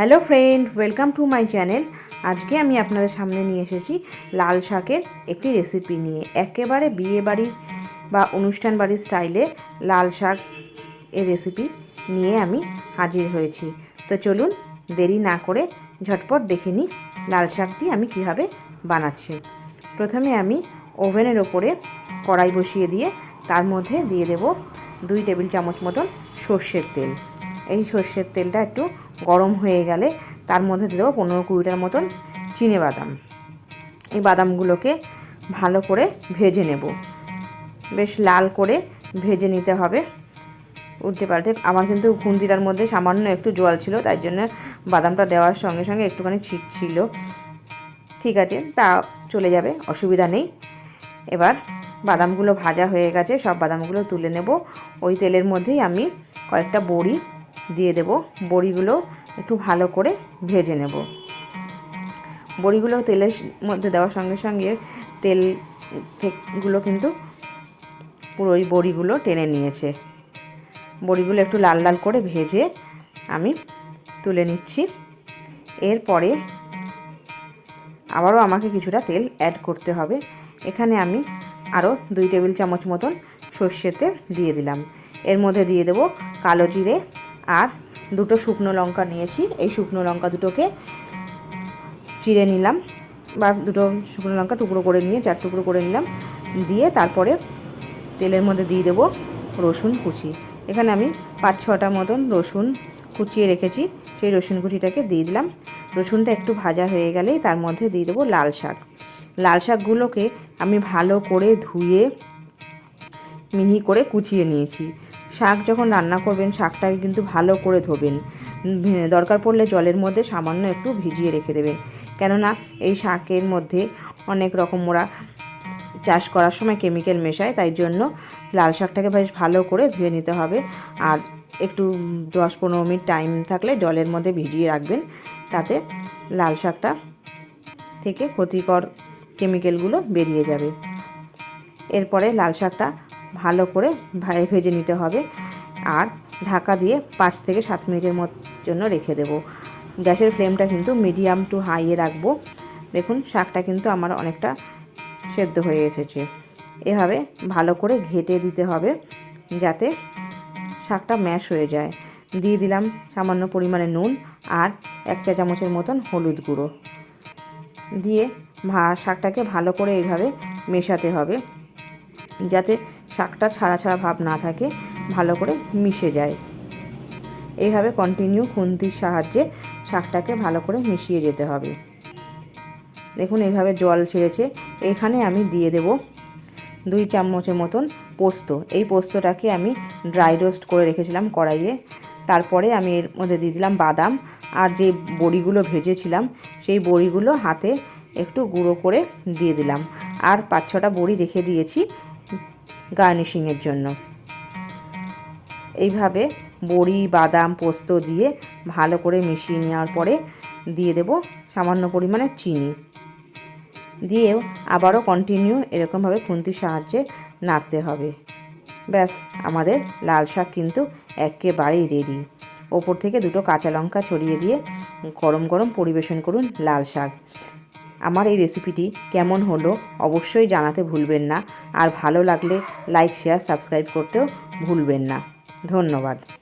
Hello friend, welcome to my channel. আজকে আমি আপনাদের সামনে নিয়ে এসেছি লাল শাকের একটি রেসিপি নিয়ে। একেবারে বিয়ে বাড়ির বা অনুষ্ঠান বাড়ির স্টাইলে লাল শাক এর রেসিপি নিয়ে আমি হাজির হয়েছি। তো চলুন, দেরি না করে ঝটপট দেখে নিই লাল শাকটি আমি কীভাবে বানাচ্ছি। প্রথমে আমি ওভেনের ওপরে কড়াই বসিয়ে দিয়ে তার মধ্যে দিয়ে দেব দুই টেবিল চামচ মতন সর্ষের তেল। এই সর্ষের তেলটা একটু গরম হয়ে গেলে তার মধ্যে দিয়ে দেবো পনেরো কুড়িটার মতন চিনে বাদাম। এই বাদামগুলোকে ভালো করে ভেজে নেব। বেশ লাল করে ভেজে নিতে হবে। উল্টে পাল্টে আমার কিন্তু খুন্তিটার মধ্যে সামান্য একটু জল ছিল, তাই জন্য বাদামটা দেওয়ার সঙ্গে সঙ্গে একটুখানি ছিট ছিল। ঠিক আছে, তা চলে যাবে, অসুবিধা নেই। এবার বাদামগুলো ভাজা হয়ে গেছে, সব বাদামগুলো তুলে নেব। ওই তেলের মধ্যেই আমি কয়েকটা বড়ি দিয়ে দেব। বড়িগুলো একটু ভালো করে ভেজে নেব। বড়িগুলো তেলের মধ্যে দেওয়ার সঙ্গে সঙ্গে তেলগুলো কিন্তু পুরো ওই বড়িগুলো টেনে নিয়েছে। বড়িগুলো একটু লাল লাল করে ভেজে আমি তুলে নিচ্ছি। এরপরে আবারও আমাকে কিছুটা তেল অ্যাড করতে হবে। এখানে আমি আরও দুই টেবিল চামচ মতন সর্ষের তেল দিয়ে দিলাম। এর মধ্যে দিয়ে দেব কালো জিরে আর দুটো শুকনো লঙ্কা নিয়েছি। এই শুকনো লঙ্কা দুটোকে চিড়ে নিলাম বা দুটো শুকনো লঙ্কা টুকরো করে নিয়ে, চার টুকরো করে নিলাম। দিয়ে তারপরে তেলের মধ্যে দিয়ে দেবো রসুন কুচি। এখানে আমি পাঁচ ছটা মতন রসুন কুচিয়ে রেখেছি। সেই রসুন কুচিটাকে দিয়ে দিলাম। রসুনটা একটু ভাজা হয়ে গেলেই তার মধ্যে দিয়ে দেবো লাল শাক। লাল শাকগুলোকে আমি ভালো করে ধুয়ে মিহি করে কুচিয়ে নিয়েছি। শাক যখন রান্না করবেন, শাকটাকে কিন্তু ভালো করে ধোবেন। দরকার পড়লে জলের মধ্যে সামান্য একটু ভিজিয়ে রেখে দেবেন। কেননা এই শাকের মধ্যে অনেক রকম ওরা চাষ করার সময় কেমিক্যাল মেশায়, তাই জন্য লাল শাকটাকে বেশ ভালো করে ধুয়ে নিতে হবে। আর একটু দশ পনেরো মিনিট টাইম থাকলে জলের মধ্যে ভিজিয়ে রাখবেন, তাতে লাল শাকটা থেকে ক্ষতিকর কেমিক্যালগুলো বেরিয়ে যাবে। এরপরে লাল শাকটা ভালো করে ভেজে নিতে হবে। আর ঢাকা দিয়ে পাঁচ থেকে সাত মিনিটের জন্য রেখে দেব। গ্যাসের ফ্লেমটা কিন্তু মিডিয়াম টু হাইয়ে রাখব। দেখুন, শাকটা কিন্তু আমার অনেকটা সেদ্ধ হয়ে এসেছে। এভাবে ভালো করে ঘেটে দিতে হবে যাতে শাকটা ম্যাশ হয়ে যায়। দিয়ে দিলাম সামান্য পরিমাণে নুন আর এক চা চামচের মতন হলুদ গুঁড়ো। দিয়ে ভা, শাকটাকে ভালো করে এইভাবে মেশাতে হবে। যাতে শাকটা ছাড়া ছাড়া ভাব না থাকে, ভালো করে মিশে যায়। এইভাবে কন্টিনিউ খুন্তির সাহায্যে শাকটাকে ভালো করে মিশিয়ে যেতে হবে। দেখুন এইভাবে জল ছেড়েছে। এখানে আমি দিয়ে দেব দুই চামচের মতন পোস্ত। এই পোস্তটাকে আমি ড্রাই রোস্ট করে রেখেছিলাম কড়াইয়ে। তারপরে আমি এর মধ্যে দিয়ে দিলাম বাদাম। আর যে বড়িগুলো ভেজেছিলাম, সেই বড়িগুলো হাতে একটু গুঁড়ো করে দিয়ে দিলাম। আর পাঁচ ছটা বড়ি রেখে দিয়েছি। গার্নিশিংয়ের জন্য। এইভাবে বড়ি, বাদাম, পোস্ত দিয়ে ভালো করে মিশিয়ে নেওয়ার পরে দিয়ে দেব সামান্য পরিমাণে চিনি। দিয়েও আবারও কন্টিনিউ এরকমভাবে খুন্তির সাহায্যে নাড়তে হবে। ব্যাস, আমাদের লাল শাক কিন্তু একেবারেই রেডি ওপর থেকে দুটো কাঁচা লঙ্কা ছড়িয়ে দিয়ে গরম গরম পরিবেশন করুন লাল শাক। আমার এই রেসিপিটি কেমন হলো অবশ্যই জানাতে ভুলবেন না। আর ভালো লাগলে লাইক শেয়ার সাবস্ক্রাইব করতেও ভুলবেন না। ধন্যবাদ।